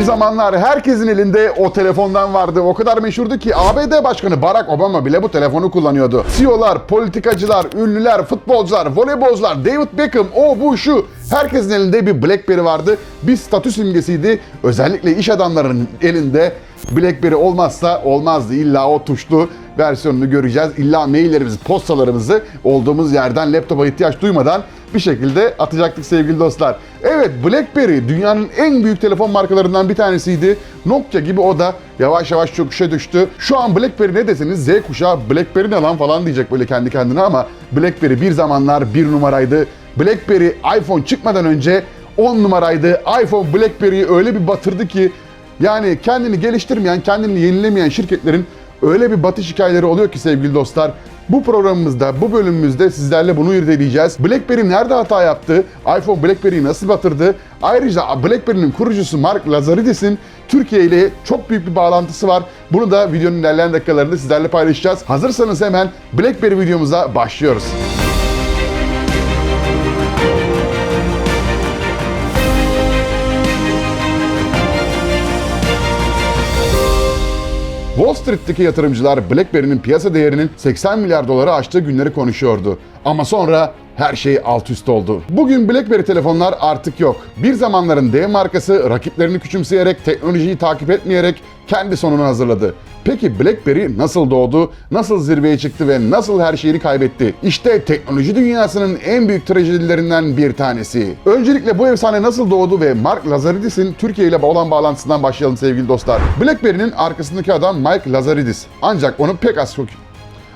Bir zamanlar herkesin elinde o telefondan vardı. O kadar meşhurdu ki ABD Başkanı Barack Obama bile bu telefonu kullanıyordu. CEO'lar, politikacılar, ünlüler, futbolcular, voleybolcular, David Beckham, o bu şu. Herkesin elinde bir BlackBerry vardı. Bir statü simgesiydi. Özellikle iş adamlarının elinde BlackBerry olmazsa olmazdı. İlla o tuşlu versiyonunu göreceğiz. İlla maillerimizi, postalarımızı olduğumuz yerden laptopa ihtiyaç duymadan bir şekilde atacaktık sevgili dostlar. Evet BlackBerry dünyanın en büyük telefon markalarından bir tanesiydi. Nokia gibi o da yavaş yavaş çöküşe düştü. Şu an BlackBerry ne deseniz Z kuşağı BlackBerry ne lan falan diyecek böyle kendi kendine ama BlackBerry bir zamanlar bir numaraydı. BlackBerry iPhone çıkmadan önce 10 numaraydı. iPhone BlackBerry'yi öyle bir batırdı ki yani kendini geliştirmeyen, kendini yenilemeyen şirketlerin öyle bir batış hikayeleri oluyor ki sevgili dostlar. Bu programımızda, bu bölümümüzde sizlerle bunu irdeleyeceğiz. BlackBerry nerede hata yaptı? iPhone BlackBerry'yi nasıl batırdı? Ayrıca BlackBerry'nin kurucusu Mark Lazaridis'in Türkiye ile çok büyük bir bağlantısı var. Bunu da videonun ilerleyen dakikalarında sizlerle paylaşacağız. Hazırsanız hemen BlackBerry videomuza başlıyoruz. Wall Street'teki yatırımcılar BlackBerry'nin piyasa değerinin 80 milyar doları aştığı günleri konuşuyordu. Ama sonra her şey alt üst oldu. Bugün BlackBerry telefonlar artık yok. Bir zamanların dev markası rakiplerini küçümseyerek, teknolojiyi takip etmeyerek kendi sonunu hazırladı. Peki BlackBerry nasıl doğdu, nasıl zirveye çıktı ve nasıl her şeyini kaybetti? İşte teknoloji dünyasının en büyük trajedilerinden bir tanesi. Öncelikle bu efsane nasıl doğdu ve Mark Lazaridis'in Türkiye ile olan bağlantısından başlayalım sevgili dostlar. BlackBerry'nin arkasındaki adam Mike Lazaridis. Ancak onu pek az çok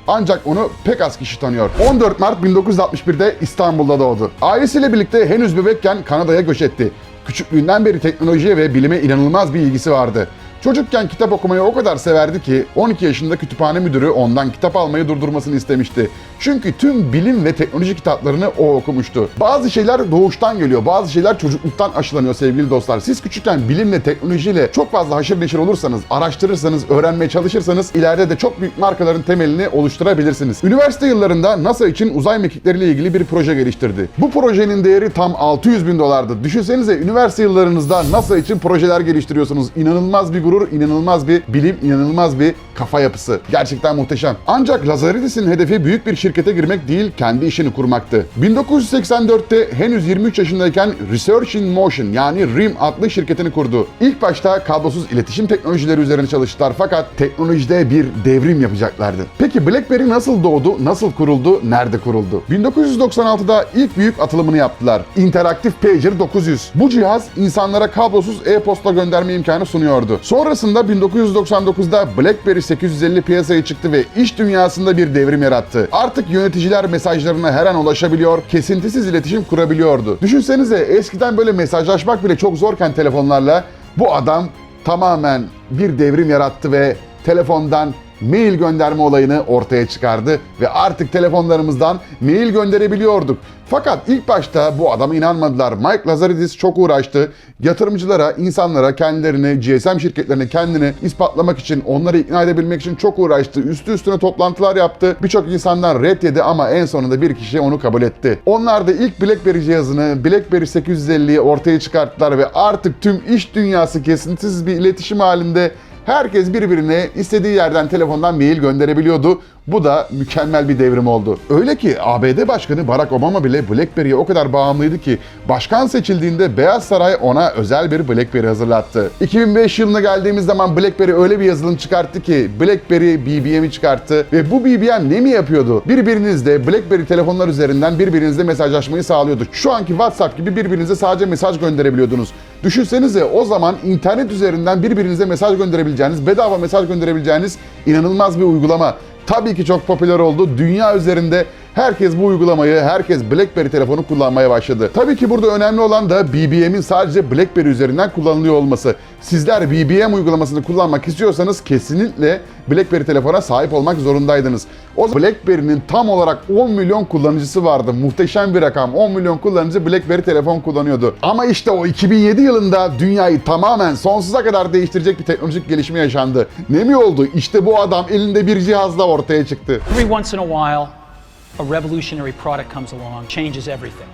ancak onu pek az kişi tanıyor. 14 Mart 1961'de İstanbul'da doğdu. Ailesiyle birlikte henüz bebekken Kanada'ya göç etti. Küçüklüğünden beri teknolojiye ve bilime inanılmaz bir ilgisi vardı. Çocukken kitap okumayı o kadar severdi ki 12 yaşında kütüphane müdürü ondan kitap almayı durdurmasını istemişti. Çünkü tüm bilim ve teknoloji kitaplarını o okumuştu. Bazı şeyler doğuştan geliyor, bazı şeyler çocukluktan aşılanıyor sevgili dostlar. Siz küçükken bilimle, teknolojiyle çok fazla haşır neşir olursanız, araştırırsanız, öğrenmeye çalışırsanız ileride de çok büyük markaların temelini oluşturabilirsiniz. Üniversite yıllarında NASA için uzay mekikleriyle ilgili bir proje geliştirdi. Bu projenin değeri tam 600 bin dolardı. Düşünsenize üniversite yıllarınızda NASA için projeler geliştiriyorsunuz. İnanılmaz bir gurur, inanılmaz bir bilim, inanılmaz bir kafa yapısı. Gerçekten muhteşem. Ancak Lazaridis'in hedefi büyük bir şirkete girmek değil, kendi işini kurmaktı. 1984'te henüz 23 yaşındayken Research in Motion yani RIM adlı şirketini kurdu. İlk başta kablosuz iletişim teknolojileri üzerine çalıştılar fakat teknolojide bir devrim yapacaklardı. Peki BlackBerry nasıl doğdu, nasıl kuruldu, nerede kuruldu? 1996'da ilk büyük atılımını yaptılar. Interactive Pager 900. Bu cihaz insanlara kablosuz e-posta gönderme imkanı sunuyordu. Sonrasında 1999'da BlackBerry 850 piyasaya çıktı ve iş dünyasında bir devrim yarattı. Artık yöneticiler mesajlarına her an ulaşabiliyor, kesintisiz iletişim kurabiliyordu. Düşünsenize eskiden böyle mesajlaşmak bile çok zorken telefonlarla bu adam tamamen bir devrim yarattı ve telefondan mail gönderme olayını ortaya çıkardı ve artık telefonlarımızdan mail gönderebiliyorduk. Fakat ilk başta bu adama inanmadılar. Mike Lazaridis çok uğraştı. Yatırımcılara, insanlara kendilerini, GSM şirketlerine kendini ispatlamak için, onları ikna edebilmek için çok uğraştı. Üstü üstüne toplantılar yaptı. Birçok insandan red yedi ama en sonunda bir kişi onu kabul etti. Onlar da ilk BlackBerry cihazını, BlackBerry 850'yi ortaya çıkarttılar ve artık tüm iş dünyası kesintisiz bir iletişim halinde Herkes birbirine istediği yerden telefondan mail gönderebiliyordu. Bu da mükemmel bir devrim oldu. Öyle ki ABD Başkanı Barack Obama bile BlackBerry'e o kadar bağımlıydı ki başkan seçildiğinde Beyaz Saray ona özel bir BlackBerry hazırlattı. 2005 yılına geldiğimiz zaman BlackBerry öyle bir yazılım çıkarttı ki BlackBerry BBM'i çıkarttı ve bu BBM ne mi yapıyordu? Birbirinizle BlackBerry telefonlar üzerinden birbirinizle mesajlaşmayı sağlıyordu. Şu anki WhatsApp gibi birbirinize sadece mesaj gönderebiliyordunuz. Düşünsenize o zaman internet üzerinden birbirinize mesaj gönderebileceğiniz, bedava mesaj gönderebileceğiniz inanılmaz bir uygulama. Tabii ki çok popüler oldu. Dünya üzerinde herkes bu uygulamayı, herkes BlackBerry telefonu kullanmaya başladı. Tabii ki burada önemli olan da BBM'in sadece BlackBerry üzerinden kullanılıyor olması. Sizler BBM uygulamasını kullanmak istiyorsanız kesinlikle BlackBerry telefona sahip olmak zorundaydınız. O BlackBerry'nin tam olarak 10 milyon kullanıcısı vardı. Muhteşem bir rakam. 10 milyon kullanıcı BlackBerry telefon kullanıyordu. Ama işte o 2007 yılında dünyayı tamamen sonsuza kadar değiştirecek bir teknolojik gelişme yaşandı. Ne mi oldu? İşte bu adam elinde bir cihazla ortaya çıktı. Every once in a while, a revolutionary product comes along, changes everything.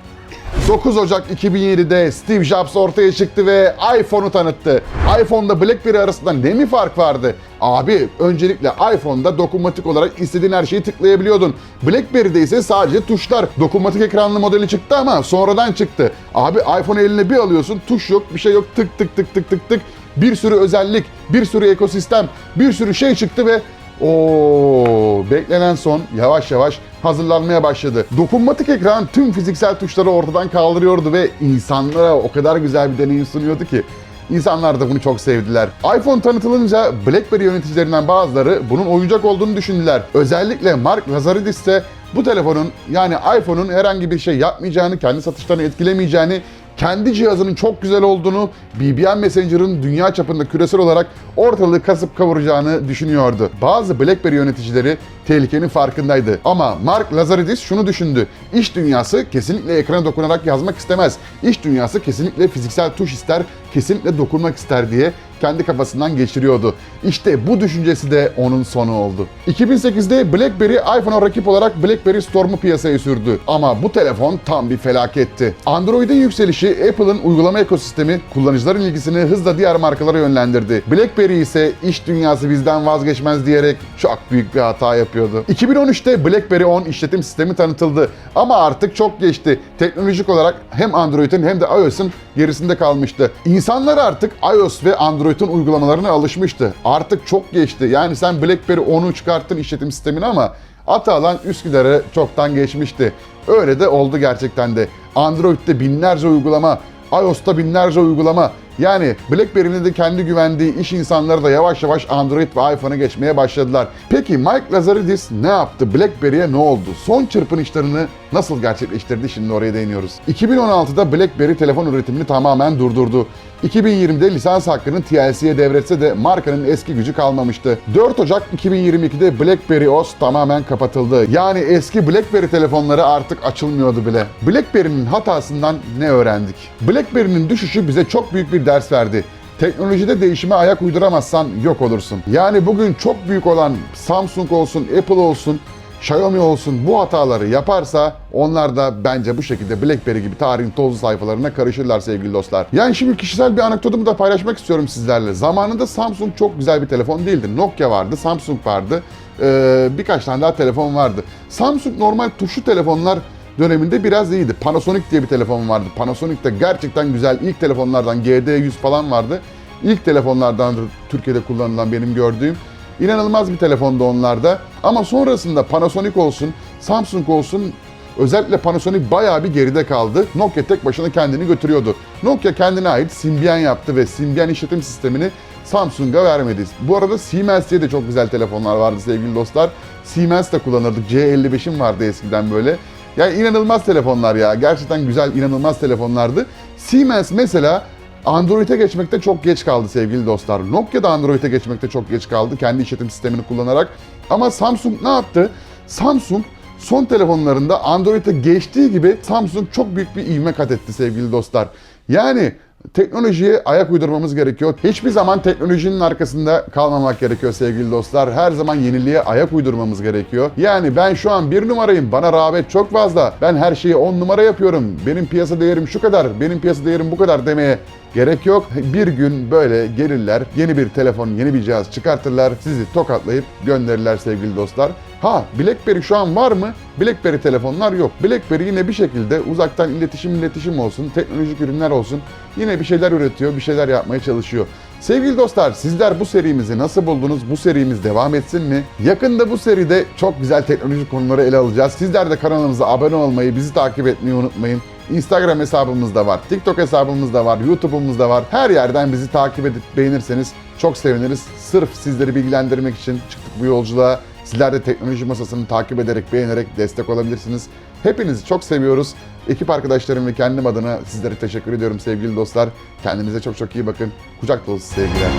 9 Ocak 2007'de Steve Jobs ortaya çıktı ve iPhone'u tanıttı. iPhone'da BlackBerry arasında ne mi fark vardı? Abi öncelikle iPhone'da dokunmatik olarak istediğin her şeyi tıklayabiliyordun. BlackBerry'de ise sadece tuşlar. Dokunmatik ekranlı modeli çıktı ama sonradan çıktı. Abi iPhone eline bir alıyorsun tuş yok bir şey yok tık tık tık tık tık tık. Bir sürü özellik, bir sürü ekosistem, bir sürü şey çıktı ve o beklenen son yavaş yavaş hazırlanmaya başladı. Dokunmatik ekran tüm fiziksel tuşları ortadan kaldırıyordu ve insanlara o kadar güzel bir deneyim sunuyordu ki İnsanlar da bunu çok sevdiler. iPhone tanıtılınca BlackBerry yöneticilerinden bazıları bunun oyuncak olduğunu düşündüler. Özellikle Mark Lazaridis de bu telefonun yani iPhone'un herhangi bir şey yapmayacağını, kendi satışlarını etkilemeyeceğini, kendi cihazının çok güzel olduğunu, BBM Messenger'ın dünya çapında küresel olarak ortalığı kasıp kavuracağını düşünüyordu. Bazı BlackBerry yöneticileri tehlikenin farkındaydı. Ama Mark Lazaridis şunu düşündü. İş dünyası kesinlikle ekrana dokunarak yazmak istemez. İş dünyası kesinlikle fiziksel tuş ister, kesinlikle dokunmak ister diye kendi kafasından geçiriyordu. İşte bu düşüncesi de onun sonu oldu. 2008'de BlackBerry iPhone'a rakip olarak BlackBerry Storm'u piyasaya sürdü. Ama bu telefon tam bir felaketti. Android'in yükselişi Apple'ın uygulama ekosistemi kullanıcıların ilgisini hızla diğer markalara yönlendirdi. BlackBerry ise iş dünyası bizden vazgeçmez diyerek çok büyük bir hata yapıyordu. 2013'te BlackBerry 10 işletim sistemi tanıtıldı. Ama artık çok geçti. Teknolojik olarak hem Android'in hem de iOS'un gerisinde kalmıştı. İnsanlar artık iOS ve Android'in uygulamalarına alışmıştı. Artık çok geçti. Yani sen BlackBerry 10'u çıkarttın işletim sistemini ama Atalan Üsküdar'ı çoktan geçmişti. Öyle de oldu gerçekten de. Android'de binlerce uygulama, iOS'ta binlerce uygulama. Yani BlackBerry'nin de kendi güvendiği iş insanları da yavaş yavaş Android ve iPhone'a geçmeye başladılar. Peki Mike Lazaridis ne yaptı? BlackBerry'e ne oldu? Son çırpınışlarını nasıl gerçekleştirdi? Şimdi oraya değiniyoruz. 2016'da BlackBerry telefon üretimini tamamen durdurdu. 2020'de lisans hakkını TLC'ye devretse de markanın eski gücü kalmamıştı. 4 Ocak 2022'de BlackBerry OS tamamen kapatıldı. Yani eski BlackBerry telefonları artık açılmıyordu bile. BlackBerry'nin hatasından ne öğrendik? BlackBerry'nin düşüşü bize çok büyük bir ders verdi. Teknolojide değişime ayak uyduramazsan yok olursun. Yani bugün çok büyük olan Samsung olsun, Apple olsun, Xiaomi olsun bu hataları yaparsa onlar da bence bu şekilde BlackBerry gibi tarihin tozlu sayfalarına karışırlar sevgili dostlar. Yani şimdi kişisel bir anekdotumu da paylaşmak istiyorum sizlerle. Zamanında Samsung çok güzel bir telefon değildi. Nokia vardı, Samsung vardı. Ee, birkaç tane daha telefon vardı. Samsung normal tuşlu telefonlar döneminde biraz iyiydi. Panasonic diye bir telefon vardı. Panasonic de gerçekten güzel. İlk telefonlardan GD100 falan vardı. İlk telefonlardan Türkiye'de kullanılan benim gördüğüm. İnanılmaz bir telefondu onlarda. Ama sonrasında Panasonic olsun, Samsung olsun özellikle Panasonic bayağı bir geride kaldı. Nokia tek başına kendini götürüyordu. Nokia kendine ait Symbian yaptı ve Symbian işletim sistemini Samsung'a vermedi. Bu arada Siemens diye de çok güzel telefonlar vardı sevgili dostlar. Siemens de kullanırdık. C55'im vardı eskiden böyle. Yani inanılmaz telefonlar ya. Gerçekten güzel, inanılmaz telefonlardı. Siemens mesela Android'e geçmekte çok geç kaldı sevgili dostlar. Nokia da Android'e geçmekte çok geç kaldı kendi işletim sistemini kullanarak. Ama Samsung ne yaptı? Samsung son telefonlarında Android'e geçtiği gibi Samsung çok büyük bir ivme kat etti sevgili dostlar. Yani teknolojiye ayak uydurmamız gerekiyor. Hiçbir zaman teknolojinin arkasında kalmamak gerekiyor sevgili dostlar. Her zaman yeniliğe ayak uydurmamız gerekiyor. Yani ben şu an bir numarayım. Bana rağbet çok fazla. Ben her şeyi on numara yapıyorum. Benim piyasa değerim şu kadar. Benim piyasa değerim bu kadar demeye gerek yok. Bir gün böyle gelirler, yeni bir telefon, yeni bir cihaz çıkartırlar, sizi tokatlayıp gönderirler sevgili dostlar. Ha BlackBerry şu an var mı? BlackBerry telefonlar yok. BlackBerry yine bir şekilde uzaktan iletişim iletişim olsun, teknolojik ürünler olsun yine bir şeyler üretiyor, bir şeyler yapmaya çalışıyor. Sevgili dostlar sizler bu serimizi nasıl buldunuz? Bu serimiz devam etsin mi? Yakında bu seride çok güzel teknolojik konuları ele alacağız. Sizler de kanalımıza abone olmayı, bizi takip etmeyi unutmayın. Instagram hesabımız da var, TikTok hesabımız da var, YouTube'umuz da var. Her yerden bizi takip edip beğenirseniz çok seviniriz. Sırf sizleri bilgilendirmek için çıktık bu yolculuğa. Sizler de teknoloji masasını takip ederek, beğenerek destek olabilirsiniz. Hepinizi çok seviyoruz. Ekip arkadaşlarım ve kendim adına sizlere teşekkür ediyorum sevgili dostlar. Kendinize çok çok iyi bakın. Kucak dolusu sevgiler.